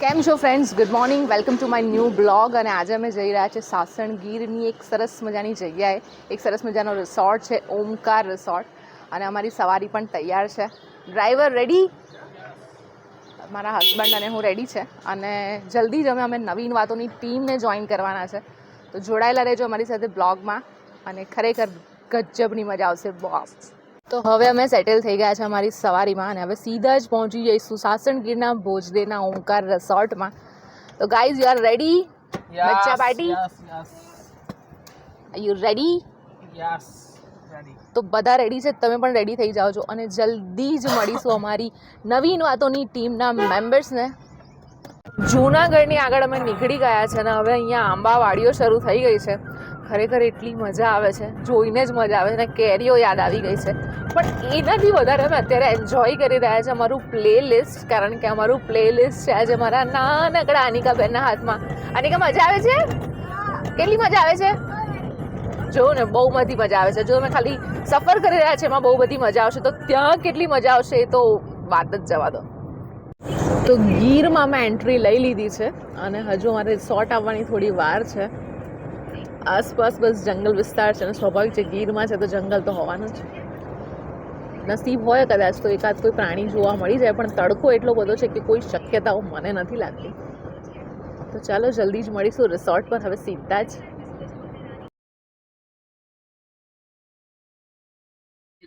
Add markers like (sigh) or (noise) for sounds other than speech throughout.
કેમ છો friends good morning welcome to my new blog અને આજે અમે જઈ રહ્યા છીએ સાસણ ગીરની એક સરસ મજાની જગ્યાએ. એક સરસ મજાનો રિસોર્ટ છે, ઓમકાર રિસોર્ટ અને અમારી સવારી પણ તૈયાર છે. ડ્રાઈવર રેડી મારા હસબન્ડ અને હું રેડી છે. અને જલ્દી જ અમે અમે નવીન વાતોની ટીમને જોઈન કરવાના છે. તો જોડાયેલા રહેજો અમારી સાથે બ્લોગમાં અને ખરેખર ગજબની મજા આવશે. બોસ. તો હવે અમે સેટલ થઈ ગયા છે અમારી સવારીમાં અને હવે સીધા જ પહોંચી જઈશું સાસણગીરના ભોજદેના ઓમકાર રિસોર્ટમાં તો ગાઈઝ યુ આર રેડી બચ્ચા પાર્ટી yes, યુ રેડી તો બધા રેડી છે? તમે પણ રેડી થઈ જાઓ છો અને જલ્દી જ મળીશું અમારી નવીન વાતોની ટીમના મેમ્બર્સને જૂનાગઢની આગળ અમે નીકળી ગયા છે અને હવે અહીંયા આંબાવાડીઓ શરૂ થઈ ગઈ છે. ખરેખર એટલી મજા આવે છે, જોઈને જ મજા આવે છે અને કેરીઓ યાદ આવી ગઈ છે. પણ એનાથી વધારે અમે અત્યારે એન્જોય કરી રહ્યા છે અમારું પ્લે લિસ્ટ કારણ કે અમારું પ્લે લિસ્ટ છે આજે મારા નાનકડા અનિકાબેનના હાથમાં. અનિકા, મજા આવે છે? કેટલી મજા આવે છે? જો ને, બહુ બધી મજા આવે છે. જો તમે ખાલી સફર કરી રહ્યા છે, એમાં બહુ બધી મજા આવશે. તો ત્યાં કેટલી મજા આવશે એ તો વાત જ જવા દો. તો ગીરમાં મેં એન્ટ્રી લઈ લીધી છે, અને હજુ અમારે રિસોર્ટ આવવાની થોડી વાર છે. આસપાસ બસ જંગલ વિસ્તાર છે અને સ્વાભાવિક છે ગીરમાં છે તો જંગલ તો હોવાનું જ નસીબ હોય કદાચ તો એકાદ કોઈ પ્રાણી જોવા મળી જાય પણ તડકો એટલો બધો છે કે કોઈ શક્યતાઓ મને નથી લાગતી. તો ચાલો જલ્દી જ મળીશું રિસોર્ટ પર હવે સીધા જ.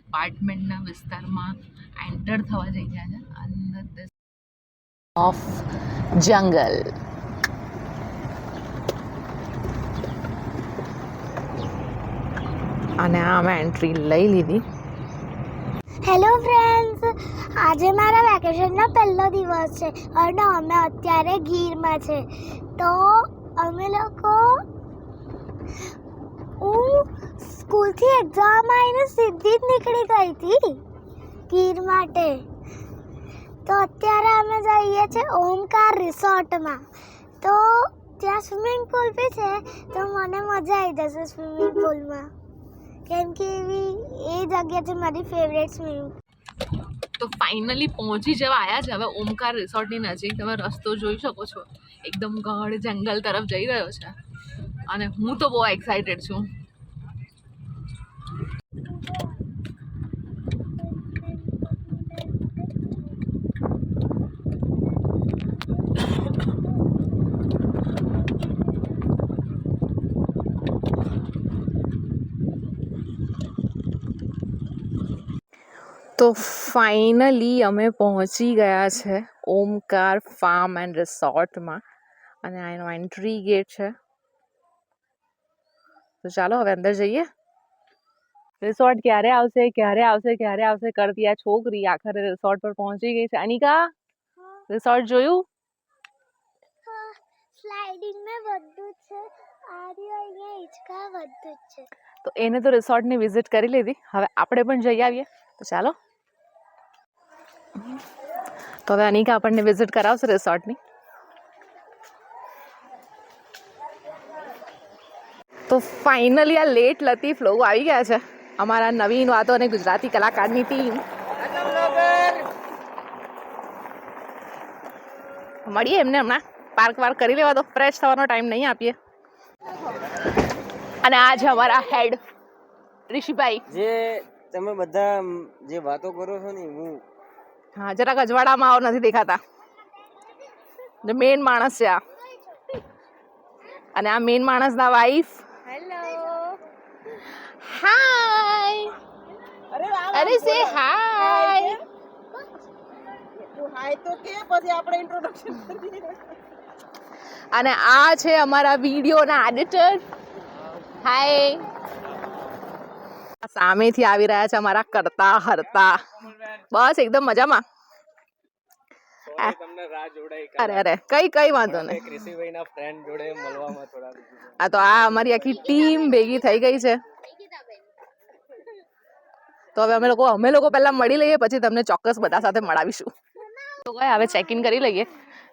એપાર્ટમેન્ટના વિસ્તારમાં એન્ટર થવા જઈ રહ્યા છે. અંદર ઓફ જંગલ. અને આ મેં એન્ટ્રી લઈ લીધી. હેલો ફ્રેન્ડ્સ આજે મારા વેકેશનનો પહેલો દિવસ છે અને અમે અત્યારે ગીરમાં છે. તો અમે લોકો હું સ્કૂલથી એક્ઝામ આવીને સીધી જ નીકળી ગઈ હતી ગીર માટે. તો અત્યારે અમે જઈએ છીએ ઓમકાર રિસોર્ટમાં. તો ત્યાં સ્વિમિંગ પુલ બી છે, તો મને મજા આવી જશે સ્વિમિંગ પુલમાં કેમ કે એવી એ જગ્યા છે મારી ફેવરેટ સ્વિમિંગ તો ફાઇનલી પહોંચી જવા આવ્યા છે. હવે ઓમકાર રિસોર્ટની નજીક તમે રસ્તો જોઈ શકો છો. એકદમ ગઢ જંગલ તરફ જઈ રહ્યો છે. અને હું તો બહુ એક્સાઇટેડ છું. તો ફાઇનલી અમે પહોંચી ગયા છે ઓમકાર ફાર્મ એન્ડ રિસોર્ટમાં અને આ એનો એન્ટ્રી ગેટ છે તો ચાલો હવે અંદર જઈએ રિસોર્ટ ક્યારે આવશે ક્યારે આવશે ક્યારે આવશે કરતી આ છોકરી આખરે રિસોર્ટ પર પહોંચી ગઈ છે અનિકા રિસોર્ટ જોયું સ્લાઇડિંગ મેં બધું જ છે આર્યો અહીંયા હિંચકા બધું જ છે તો એને તો રિસોર્ટની વિઝિટ કરી લીધી હવે આપણે પણ જઈ આવીએ તો ચાલો તો હવે અનિકા આપણને વિઝિટ કરાવશે રિસોર્ટની તો ફાઇનલી આ લેટ લતીફ લોકો આવી ગયા છે. અમારા નવીન વાતો અને ગુજરાતી કલાકારની ટીમ મળીએ એમને હમણાં. પાર્ક વાર્ક કરી લેવા તો ફ્રેશ થવાનો ટાઈમ નહીં આપીએ. અને આ અમારા હેડ ઋષિભાઈ. જે તમે બધા જે વાતો કરો છો ને, હું હા જરાક અજવાળામાં આવો નથી દેખાતા. મેન માણસ છે આ. અને આ મેન માણસના વાઈફ હેલો હાય અરે સે હાય હાય તો કે પછી આપણે ઇન્ટ્રોડક્શન અને આ છે અમારા વિડીયોના એડિટર હાય સામેથી આવી રહ્યા છે અમારા કરતા હરતા. બસ એકદમ મજામાં. અરે અરે કઈ કઈ વાંધો નહીં. કૃષિભાઈ ફ્રેન્ડ જોડે મળવામાં થોડા આ તો આ અમારી આખી ટીમ ભેગી થઈ ગઈ છે. તો હવે અમે લોકો અમે લોકો પહેલા મળી લઈએ પછી તમને ચોક્કસ બધા સાથે મળાવીશું. તો ગયા હવે ચેક ઇન કરી લઈએ.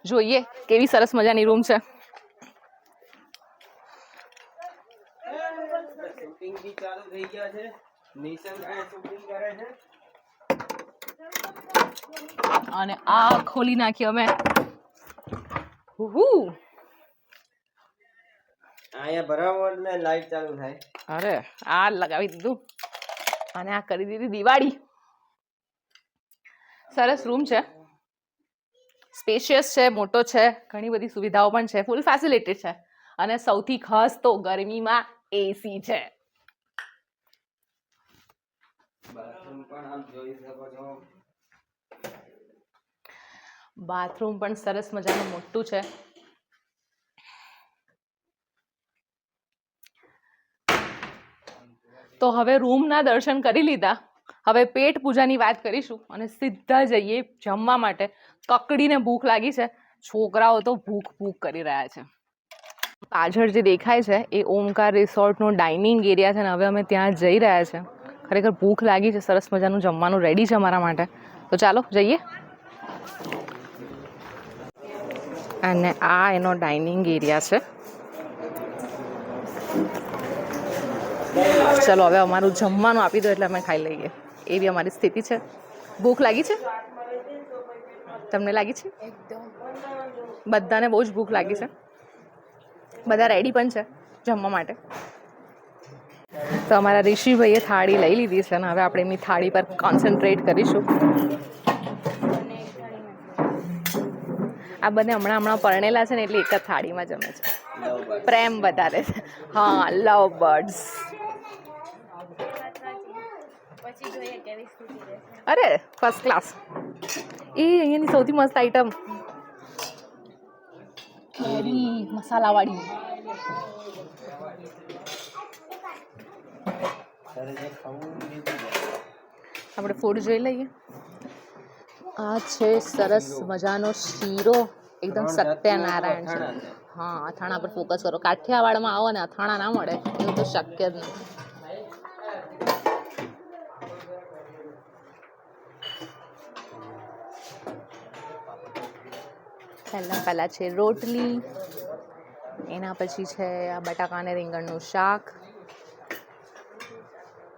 જોઈએ કેવી સરસ મજાની રૂમ છે. શૂટિંગ બી ચાલુ થઈ ગયા છે. નિશન શૂટિંગ કરે છે. અને આ ખોલી નાખી અમે. હુહુ. અહીંયા ભરાવો એટલે લાઈટ ચાલુ થાય. અરે આ લગાવી દીધું. અને આ કરી દીધી દિવાળી. સરસ રૂમ છે. સ્પેશિયસ છે મોટો છે ઘણી બધી સુવિધાઓ પણ છે ફૂલ ફેસિલિટી છે. અને સૌથી ખાસ તો ગરમીમાં એસી છે. બાથરૂમ પણ આપ જોઈ શકો છો. બાથરૂમ પણ સરસ મજાનું મોટું છે. તો હવે રૂમના દર્શન કરી લીધા. હવે પેટ પૂજાની વાત કરીશું અને સીધા જઈએ જમવા માટે. કકડીને ભૂખ લાગી છે. છોકરાઓ તો ભૂખ ભૂખ કરી રહ્યા છે. પાછળ જે દેખાય છે એ ઓમકાર રિસોર્ટનો ડાઇનિંગ એરિયા છે અને હવે અમે ત્યાં જઈ રહ્યા છે. ખરેખર ભૂખ લાગી છે, સરસ મજાનું જમવાનું રેડી છે અમારા માટે. તો ચાલો, જઈએ. અને આ એનો ડાઇનિંગ એરિયા છે. ચલો, હવે અમારું જમવાનું આપી દો એટલે અમે ખાઈ લઈએ. એવી અમારી સ્થિતિ છે. ભૂખ લાગી છે? તમને લાગી છે? બધાને બહુ જ ભૂખ લાગી છે. બધા રેડી પણ છે જમવા માટે. તો અમારા ઋષિભાઈએ થાળી લઈ લીધી છે અને હવે આપણે એમની થાળી પર કોન્સન્ટ્રેટ કરીશું. આ બંને હમણાં હમણાં પરણેલા છે ને એટલે એક જ થાળીમાં જમે છે. પ્રેમ વધારે છે. હા લવ બર્ડ્સ અરે ફર્સ્ટ ક્લાસ એ અહીંયાની સૌથી મસ્ત આઈટમ મસાલાવાળી તારે જે ખાવું હોય એ લીધું જાય. આપણે ફૂડ જોઈ લઈએ. આ છે સરસ મજાનો શીરો એકદમ સત્યનારાયણ છે. હા અથાણા પર ફોકસ કરો. કાઠિયાવાડમાં આવો ને અથાણા ના મળે એવું તો શક્ય જ નથી પહેલાં પહેલાં છે રોટલી એના પછી છે આ બટાકા અને રીંગણનું શાક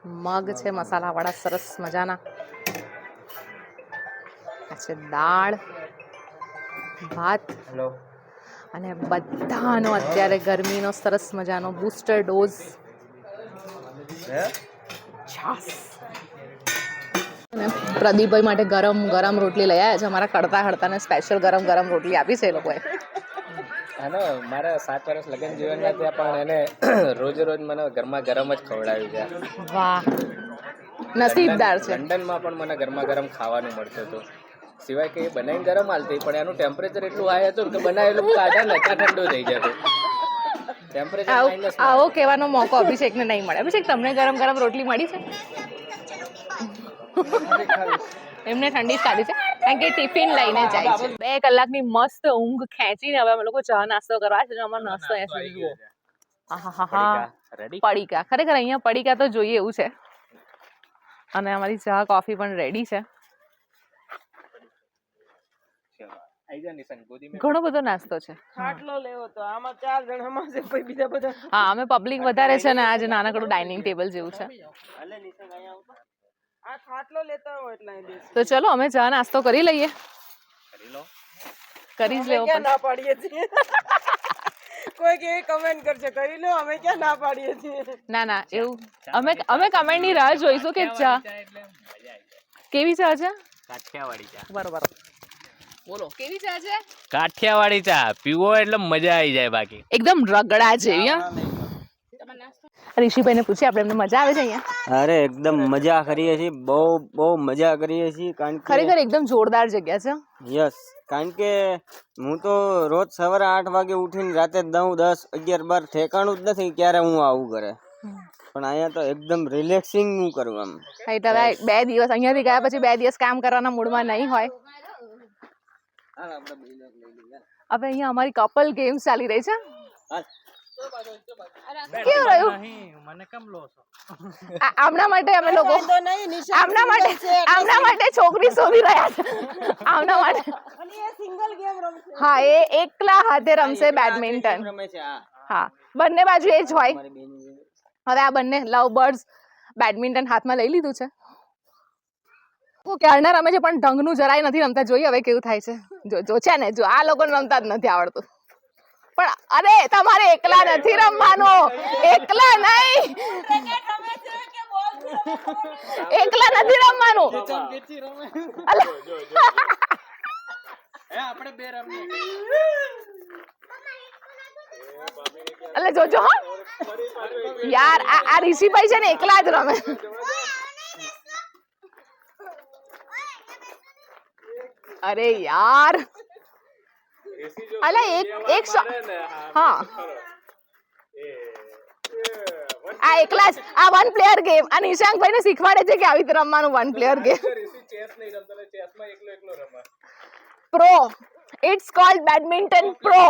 મગ છે મસાલાવાળા સરસ મજાના. છે દાળ ભાત અને બધાનો અત્યારે ગરમીનો સરસ મજાનો બૂસ્ટર ડોઝ છાસ. અને પ્રદીપભાઈ માટે ગરમ ગરમ રોટલી લઈ આવ્યા છે. અમારા કડતા હડતાને સ્પેશિયલ ગરમ ગરમ રોટલી આપી છે એ લોકોએ. આનો મારા સાત વર્ષ લગ્ન જીવનમાં ત્યાં પણ એને (clears throat) રોજ રોજ મને ગરમા ગરમ જ ખવડાવ્યું છે વાહ. નસીબદાર છે. લંડનમાં પણ મને ગરમા ગરમ ખાવાનું મળતું હતું. સિવાય કે એ બનાવીને ગરમ હાલતી પણ એનું ટેમ્પરેચર એટલું હાઈ હતું કે બનાવેલું કાઢા નચા ઠંડુ થઈ જતું ટેમ્પરેચર આવો કહેવાનો મોકો અભિષેકને નહીં મળે. અભિષેક તમને ગરમ ગરમ રોટલી મળી છે? એમને ઠંડી જ ખાધી છે. કારણ કે ટિફિન લઈને જાય છે. બે કલાકની મસ્ત ઊંઘ ખેંચીને હવે અમે લોકો ચા નાસ્તો કરવા છે. અમારો નાસ્તો અહીંયા સુધી જુઓ. પડીકા ખરેખર અહીંયા પડીકા તો જોઈએ એવું છે. અને અમારી ચા કોફી પણ રેડી છે. આઈ જા નિશાન. ગોદી મેં ઘણો બધો નાસ્તો છે. ખાટલો લેવો તો આમાં ચાર જણામાં છે કોઈ બીજા બધા હા અમે પબ્લિક વધારે છે ને આજે નાનકડું ડાઇનિંગ ટેબલ જેવું છે. આ ખાટલો લેતા હોય એટલે અહીં દેશ તો ચલો અમે ચા નાસ્તો કરી લઈએ. કરી લો. કરી જ લેવો પણ. ના પાડીએ છીએ? કોઈ કે કમેન્ટ કરશે કરી લો અમે ક્યાં ના પાડીએ છીએ? ના ના એવું. અમે અમે કમેન્ટની રાહ જોઈશું કે ચા. કેવી ચા છે? કાઠિયાવાડી ચા. બરોબર. બોલો કેવી ચા છે? કાઠિયાવાડી ચા. પીવો એટલે મજા આવી જાય બાકી. એકદમ રગડા જેવી હા. ઋષિભાઈને પૂછીએ આપણે એમને મજા આવે છે અહીંયા? અરે એકદમ મજા કરીએ છીએ બહુ બહુ મજા કરીએ છીએ કારણ કે ખરેખર એકદમ જોરદાર જગ્યા છે. યસ કારણ કે હું તો રોજ સવારે આઠ વાગે ઉઠીને રાતે નવ દસ અગિયાર બાર ઠેકાણું જ નથી ક્યારે હું આવું કરે પણ અહીંયા તો એકદમ રિલેક્સિંગ હું કરું આમ. એટલે બે દિવસ અહીંયાથી ગયા પછી બે દિવસ કામ કરવાના મૂડમાં નહીં હોય. હવે અહીંયા અમારી કપલ ગેમ્સ ચાલી રહી છે. કેવું રહ્યું? મને કેમ લો છો આમના માટે અમે લોકો વાંધો નહીં નિશા આમના માટે આમના માટે છોકરી શોધી રહ્યા છે. આમના માટે સિંગલ ગેમ રમશે. હા એ એકલા હાથે રમશે બેડમિન્ટન. રમે છે હા. બંને બાજુ એ જ હોય. હવે આ બંને લવ બર્ડ્સ બેડમિન્ટન હાથમાં લઈ લીધું છે. ક્યારના રમે છે પણ ઢંગનું જરાય નથી રમતા. જોઈએ હવે કેવું થાય છે. જો જો છે ને જો આ લોકોને રમતા જ નથી આવડતું. પણ અરે તમારે એકલા નથી રમવાનું. એકલા નહીં. એકલા નથી રમવાનું. અલા. એટલે જોજો હો. યાર આ આ ઋષિભાઈ છે ને એકલા જ રમે. અરે યાર. અલા એક એક હા આ એકલા જ આ વન પ્લેયર ગેમ આ નિશાંકભાઈ ને શીખવાડે છે કે આવી રીતે રમવાનું one player game pro it's called badminton pro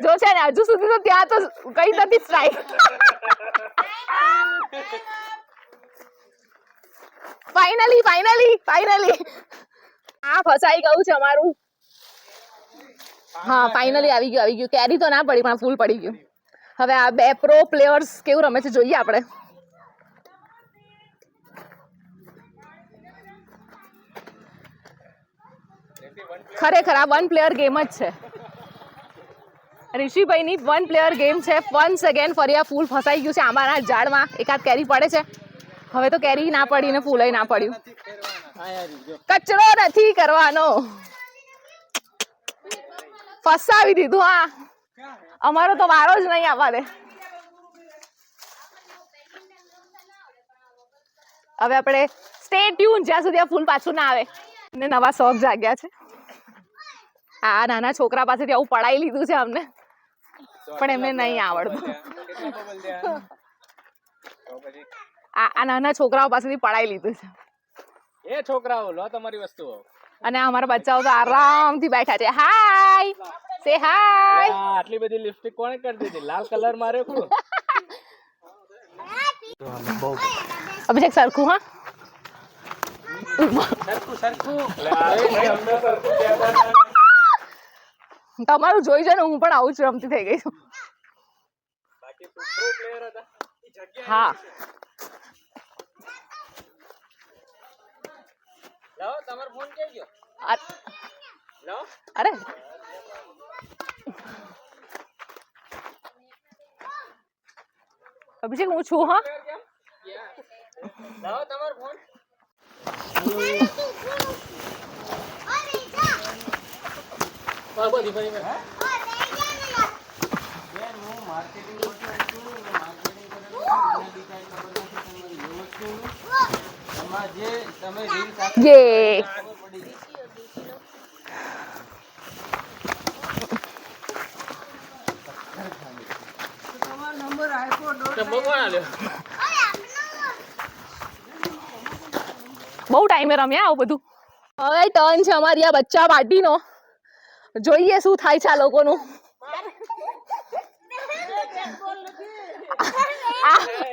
જો છે ને હજુ સુધી તો ત્યાં તો કઈ નથી સ્ટ્રાઇક ફાઇનલી ફાઇનલી ફાઇનલી આ ફસાઈ ગયું છે અમારું. હા ફાઇનલી આવી ગયું આવી ગયું. કેરી તો ના પડી પણ ફૂલ પડી ગયું. હવે આ બે પ્રો પ્લેયર્સ કેવું રમે છે જોઈએ આપણે. ખરેખર આ વન પ્લેયર ગેમ જ છે. ઋષિભાઈની વન પ્લેયર ગેમ છે. વન્સ અગેન ફરી આ ફૂલ ફસાઈ ગયું છે આંબાના ઝાડમાં. એકાદ કેરી પડે છે. હવે તો કેરી ના પડી ને ફૂલય ના પડ્યું. કચરો નથી કરવાનો. ફસાવી દીધું, હા. અમારો તો વારો જ નહીં આવવા દે. હવે આપણે સ્ટે ટ્યુન જ્યાં સુધી આ ફૂલ પાછું ના આવે. ને નવા શોખ જાગ્યા છે. આ નાના છોકરા પાસેથી આવું પડાઈ લીધું છે અમને. પણ એમને નહીં આવડતું. આ નાના છોકરાઓ પાસેથી પડાઈ લીધું છે. એ છોકરાઓ, લો તમારી વસ્તુઓ. અને અમારા બચ્ચાઓ તો આરામથી બેઠા છે. હાય સે હાય આટલી બધી લિપસ્ટિક કોણે કરી દીધી? લાલ કલર માર્યો કોણ? અભિષેક સરખું હા? તમારું જોઈ છે ને હું પણ આવું જ રમતી થઈ ગઈ છું. હા. લાવો તમારો ફોન ક્યાં ગયો અ- લાવો અરે. અભિષેક હું છું હા? લાવો તમારો ફોન. બેન હું માર્કેટિંગ યે બહુ ટાઈમે રમ્યા આવું બધું? હવે ટર્ન છે અમારી આ બચ્ચા પાર્ટીનો. જોઈએ શું થાય છે આ લોકોનું.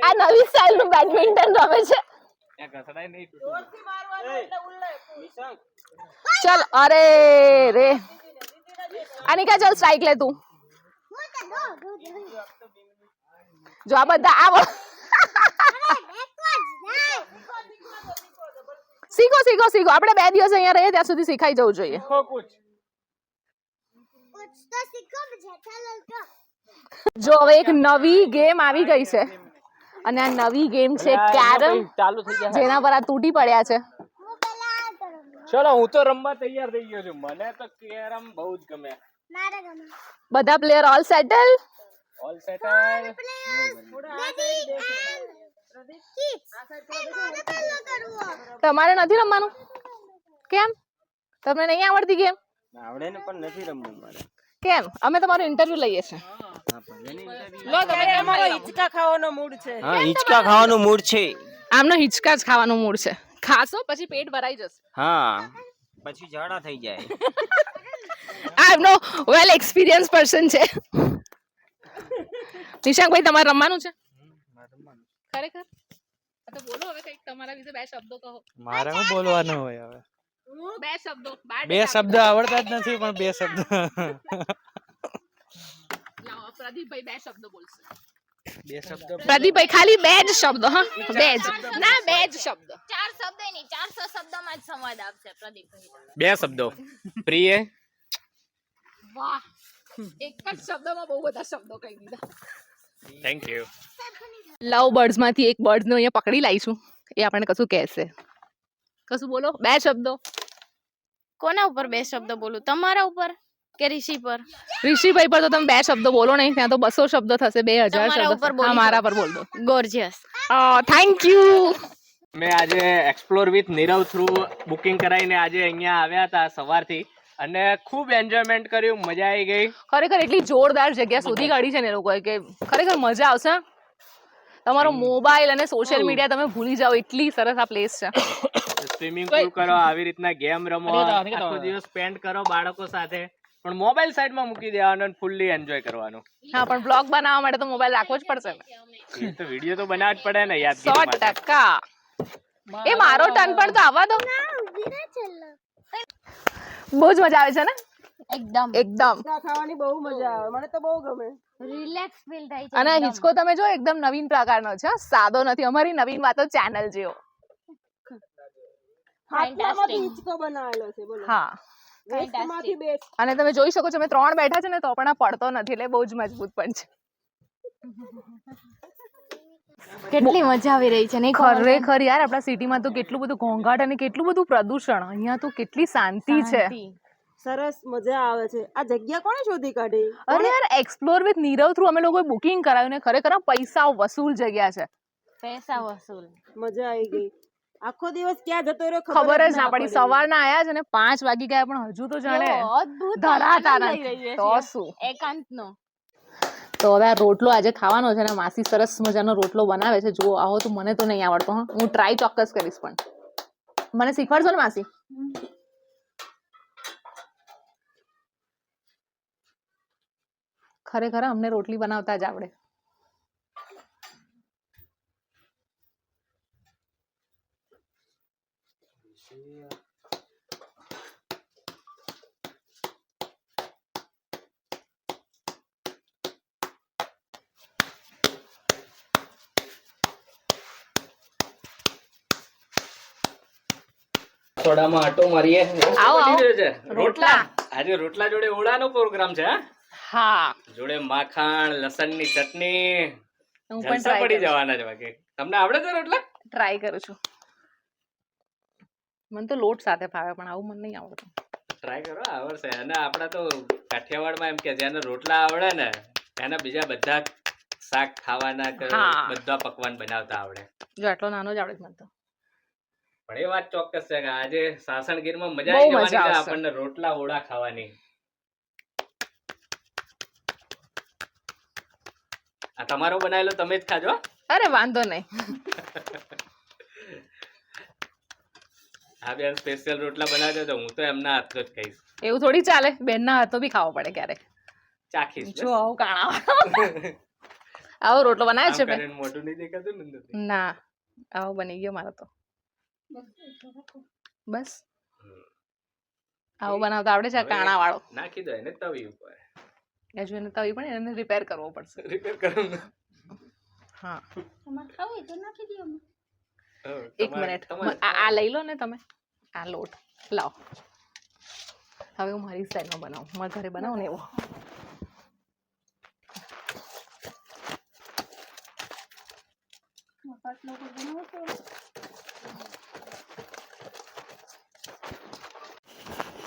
આ નવી સ્ટાઇલનું બેડમિન્ટન રમે છે. ત્યાં ઘસડાય નહીં તૂટે. નિશાંક ચલ અરે રે અનિકા ચલ સ્ટ્રાઇક લે તું જો આ બધા આવો શીખો શીખો શીખો આપણે બે દિવસ અહીંયા રહીએ ત્યાં સુધી શીખાઈ જવું જોઈએ। ખો કુછ જો હવે એક નવી ગેમ આવી ગઈ છે। અને આ નવી ગેમ છે કેરમ ચાલુ થઈ જાય જેના પર આ તૂટી પડ્યા છે. ચલો હું તો રમવા તૈયાર થઈ ગયો છું. મને તો કેરમ બહુ જ ગમે. બધા player all settle all settle તમારે નથી રમવાનું? કેમ? તમને નહીં આવડતી ગેમ આવડે ને પણ નથી રમવું મારે. કેમ? અમે તમારું ઇન્ટરવ્યુ લઈએ છીએ. લો તમે હિંચકા ખાવાનો મૂડ છે. હા હિંચકા ખાવાનું મૂડ છે. આમનો હિંચકા જ ખાવાનું મૂડ છે. ખાશો પછી પેટ ભરાઈ જશે. હા પછી ઝાડા થઈ જાય. આ એમનો વેલ એક્સપિરિયન્સ પર્સન છે. નિશાંકભાઈ તમારે રમવાનું છે? ખરેખર? તો બોલો હવે કંઈક તમારા વિશે બે શબ્દો કહો. મારે હું બોલવાનું હોય હવે? બે શબ્દો બે શબ્દ આવડતા જ નથી પણ બે શબ્દ. પ્રદીપભાઈ બે શબ્દો બોલશે બે શબ્દ પ્રદીપભાઈ ખાલી બે જ શબ્દો હા બે જ ના બે જ શબ્દો ચાર શબ્દ નહીં ચારસો શબ્દમાં જ સંવાદ આપશે પ્રદીપભાઈ બે શબ્દો પ્રિય વાહ એક જ શબ્દમાં બહુ બધા શબ્દો કહી દીધા થેન્ક યુ લવ બર્ડ્સમાંથી એક બર્ડ્સને અહીંયા પકડી લાવીશું એ આપણને કશું કહેશે કશું બોલો બે શબ્દો કોના ઉપર બે શબ્દ બોલું તમારા ઉપર કે ઋષિ પર? ઋષિભાઈ પર તો તમે બે શબ્દો બોલો નહીં ત્યાં તો બસો શબ્દો થશે બે હજાર શબ્દો મારા પર બોલ દો. ગોર્જિયસ થેન્ક યુ મેં આજે explore with Nirav through booking કરાવીને આજે અહીંયા આવ્યા હતા સવારથી. અને ખૂબ એન્જોયમેન્ટ કર્યું મજા આવી ગઈ. ખરેખર એટલી જોરદાર જગ્યા શોધી કાઢી છે ને એ લોકોએ કે ખરેખર મજા આવશે તમારો મોબાઈલ અને સોશિયલ મીડિયા તમે ભૂલી જાઓ એટલી સરસ આ પ્લેસ છે. (coughs) સ્વિમિંગ પૂલ કરો આવી રીતના ગેમ રમો આખો દિવસ સ્પેન્ડ કરો બાળકો સાથે. પણ મોબાઈલ સાઈડમાં મૂકી દેવાનો અને ફૂલ્લી એન્જોય કરવાનું. હા પણ બ્લોગ બનાવવા માટે તો મોબાઈલ રાખવો જ પડશે ને. એ તો વીડિયો તો બનાવવા જ પડે ને માટે. ટકા. એ મારો ટર્ન પણ તો આવવા દો. બહુ જ મજા આવે છે ને? એકદમ. એકદમ. ખાવાની બહુ મજા આવે. મને તો બહુ ગમે. રિલેક્સ ફીલ થાય છે અને હિચકો તમે જો એકદમ નવીન પ્રકારનો છે સાદો નથી. અમારી નવીન વાતો ચેનલ જેવો. હાથલામાંથી હિચકો બનાવેલો છે બોલો. હા. અને તમે જોઈ શકો છો અમે ત્રણ બેઠા છે ને તો પણ આ પડતો નથી એટલે બહુ જ મજબૂત પણ છે. કેટલી મજા આવી રહી છે ને ખરેખર યાર આપણા સિટીમાં તો કેટલું બધું ઘોંઘાટ અને કેટલું બધું પ્રદૂષણ અહીંયા તો કેટલી શાંતિ છે. સરસ મજા આવે છે. આ જગ્યા કોણે શોધી કાઢી? અરે યાર એક્સપ્લોર વિથ નીરવ થ્રુ અમે લોકોએ બુકિંગ કરાવ્યું ને ખરેખર પૈસા વસૂલ જગ્યા છે. પૈસા વસૂલ. મજા આવી ગઈ. આખો દિવસ ક્યાં જતો રહ્યો ખબર જ ના પડી. સવારના આયા છે ને પાંચ વાગી ગયા પણ હજુ તો જાણે અદ્ભુત ધરાતા તો. શું? એકાંતનો. તો હવે આ રોટલો આજે ખાવાનો છે ને માસી સરસ મજાનો રોટલો બનાવે છે. જો આવો તો મને તો નહીં આવડતો હા. હું ટ્રાય ચોક્કસ કરીશ પણ. મને શીખવાડશો ને માસી? ખરેખર અમને રોટલી બનાવતા જ આવડે. થોડામાં આટો મારીએ. રોટલા. આજે રોટલા જોડે ઓળાનો પ્રોગ્રામ છે હા? જોડે માખણ લસણની ચટણી. હું પણ ટ્રાય પડી જવાના છે બાકી. તમને આવડે છે રોટલા? ટ્રાય કરું છું. મને તો લોટ સાથે ફાવે પણ આવું મને નહીં આવડતું. ટ્રાય કરો આવડશે. અને આપડા તો કાઠિયાવાડમાં એમ કે જેને રોટલા આવડે ને એને બીજા બધા શાક ખાવાના કે બધા પકવાન બનાવતા આવડે. જો આટલો નાનો જ આવડે મને તો. પણ એ વાત ચોક્કસ છે કે આજે સાસણગીરમાં મજા આવી જવાની છે આપણને રોટલા ઓળા ખાવાની. આ તમારો બનાવેલો તમે જ ખાજો. અરે વાંધો નહીં. આ બેન સ્પેશિયલ રોટલા બનાવજો તો હું તો એમના હાથનો જ ખાઈશ. એવું થોડી ચાલે. બેનના હાથો બી ખાવો પડે ક્યારેક. ચાખીશ જો આવું કાણા આવો રોટલો બનાવે છે મોટું નહીં દેખાતું ને ના આવો બની ગયો મારો તો. બસ. આવું બનાવતા આવડે છે કાણા વાળો નાખી દો એને તવી ઉપર. હજુ એને તવી પણ એને રિપેર કરવો પડશે. (laughs) રિપેર કરો ને. હા. હવે એક નાખી મિનિટ એક આ આ લઈ લો ને તમે. આ લોટ. લાવો. હવે હું મારી સ્ટાઈલમાં બનાવું. મારા ઘરે બનાવું ને એવો.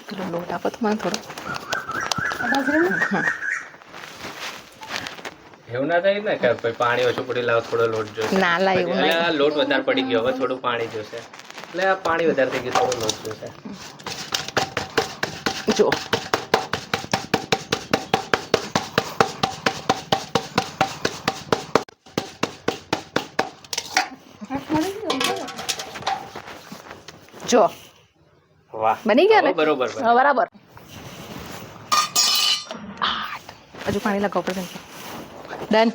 પેલો લોટ આપો તો મને થોડો એવું ના થાય ને કે ભાઈ પાણી ઓછું પડી લાવો થોડો લોટ જોશે ના લા એવું એટલે લોટ વધારે પડી ગયો હવે થોડું પાણી જોશે એટલે આ પાણી વધારે થઈ ગયું થોડો લોટ જોશે જો જો વાહ. બની ગયા ને? બરોબર બરાબર. હજુ પાણી લગાવ પડશે ડન.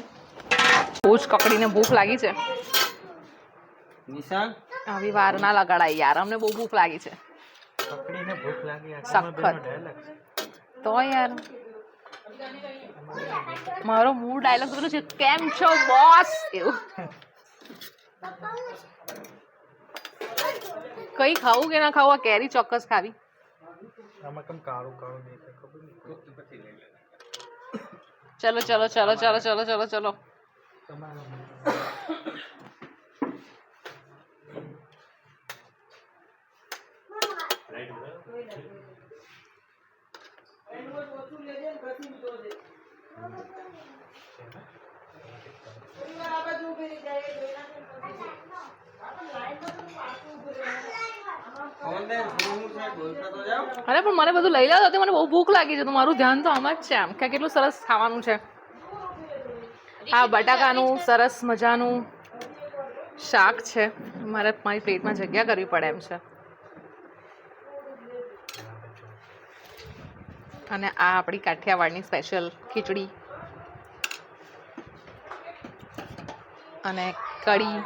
બહુ જ કકડીને ભૂખ લાગી છે. નિશાન આવી વાર ના લગાડાય યાર. અમને બહુ ભૂખ લાગી છે. પકડીને ભૂખ લાગી સખત. તો યાર. મારો મૂળ ડાયલોગ પેલું છે કેમ છો બોસ એવું. (laughs) કઈ ખાવું કે ના ખાવું? આ કેરી ચોક્કસ ખાવી. આમાં કેમ કાળું કાળું દેખાય ખબર નહીં. ચલો ચલો ચલો ચલો ચલો ચલો ચલો. ઓનલાઈન શું છે બોલતા તો જાઓ અરે, પણ મને બધું લઈ લાવો મને બહુ ભૂખ લાગી છે, તો મારું ધ્યાન તો આમાં જ છે આમ. કે કેટલું સરસ ખાવાનું છે. આ બટાકાનું, સરસ મજાનું શાક છે. મારે મારી પ્લેટમાં જગ્યા કરવી પડે એમ છે. અને આ આપણી કાઠિયાવાડની સ્પેશિયલ ખીચડી. અને કઢી.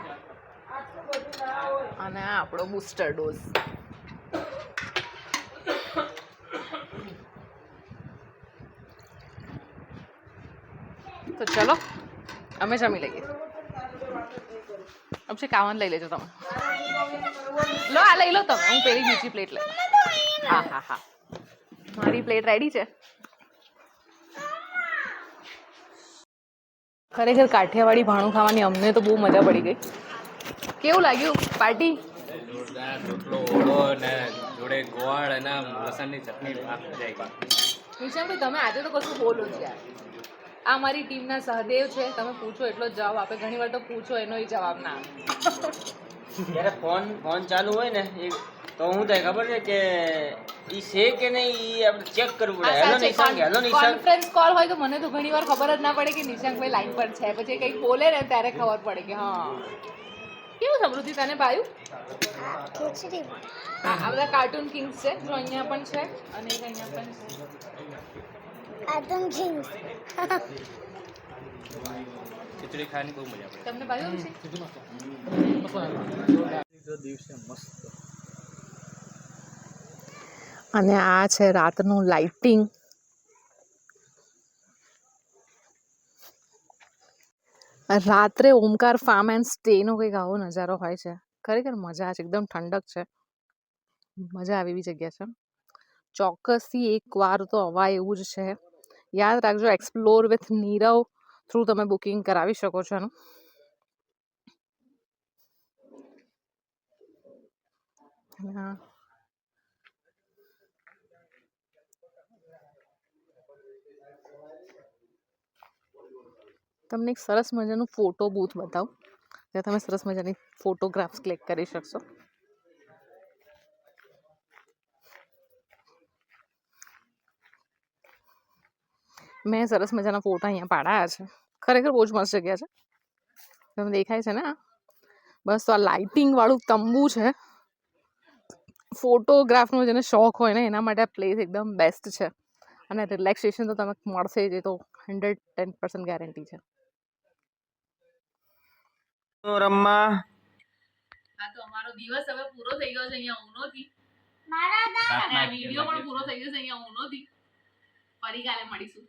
અને આપણો બૂસ્ટર ડોઝ ચલો અમે જમી લઈએ. અમશે કાવન લઈ લેજો તમે. લો આ લઈ લો તમે. હું પેલી બીજી પ્લેટ લઈ હા હા હા. મારી પ્લેટ રેડી છે. ખરેખર કાઠિયાવાડી ભાણું ખાવાની અમને તો બહુ મજા પડી ગઈ. કેવું લાગ્યું? પાર્ટી? જોરદાર રોટલો ઓળો ને જોડે ગોળ અને લસણની ચટણી વાત જાય તમે આજે તો કશું બોલો જ યાર. આ મારી ટીમના સહદેવ છે. તમે પૂછો એટલો જ જવાબ આપે. ઘણી વાર તો પૂછો એનો જવાબ ના જ્યારે ફોન ફોન ચાલુ હોય ને એ તો હું થાય ખબર છે કે ઈ છે કે નહીં ઈ આપણે ચેક કરવું પડે. Hello Nishank hello Nishank. Conference call હોય તો મને તો ઘણી વાર ખબર જ ના પડે કે નિશાંક ભાઈ લાઈન પર છે. પછી કંઈક બોલે ને ત્યારે ખબર પડે કે હા. કેવું સમૃદ્ધિ તને ભાયું આ આ બધા કાર્ટૂન કિંગ્સ છે જો અહીંયા પણ છે અને અહીંયા પણ છે. કાર્ટૂન કિંગ્સ ખીચડી ખાવાની બહુ મજા પડે તમને ભાયું છે અને આ છે રાતનું લાઇટિંગ રાત્રે ઓમકાર ફાર્મ એન્ડ સ્ટેનો કંઈક આવો નજારો હોય છે. ખરેખર મજા છે એકદમ ઠંડક છે. મજા આવે એવી જગ્યા છે. ચોક્કસથી એક વાર તો અવાય એવું જ છે. યાદ રાખજો એક્સપ્લોર વિથ નીરવ થ્રુ તમે બુકિંગ કરાવી શકો છો એનું. તમને એક સરસ મજાનું ફોટો બૂથ બતાવું, જ્યાં તમે સરસ મજાની ફોટોગ્રાફ્સ ક્લિક કરી શકશો. મેં સરસ મજાના ફોટા અહીંયા પાડાયા છે. ખરેખર બહુ જ મસ્ત જગ્યા છે. તમને દેખાય છે ને બસ તો આ લાઇટિંગ વાળું તંબુ છે. ફોટોગ્રાફનો જેને શોખ હોય ને એના માટે આ પ્લેસ એકદમ બેસ્ટ છે. અને રિલેક્સેશન તો તમે મળશે જ એ તો હંડ્રેડ ટેન પર્સન્ટ ગેરંટી છે. રમવા હા તો અમારો દિવસ હવે પૂરો થઈ ગયો છે અહીંયા ઉનોથી મારા વીડિયો પણ પૂરો થઈ જશે અહીંયા ઉનોથી ફરી કાલે મળીશું.